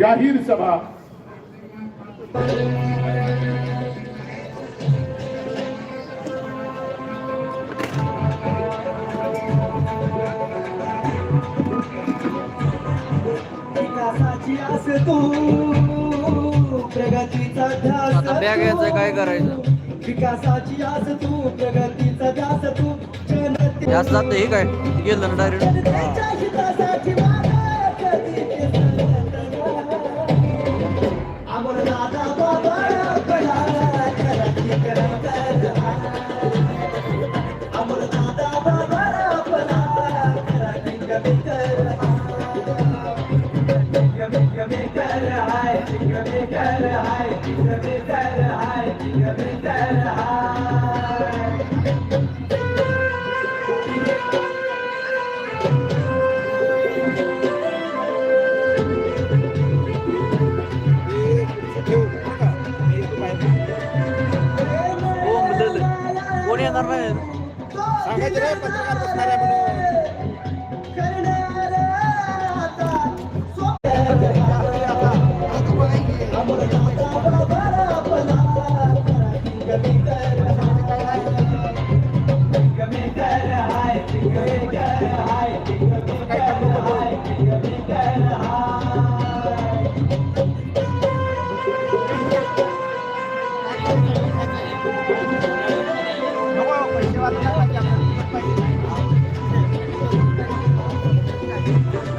जाहीर सभा. विकासाची आस तू जास्त जात हे काय? गेलं ना डायरेक्ट जनतेच्या सांगायचं रे पत्रकार बसणार आहे म्हणून.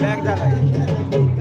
बॅग झाला.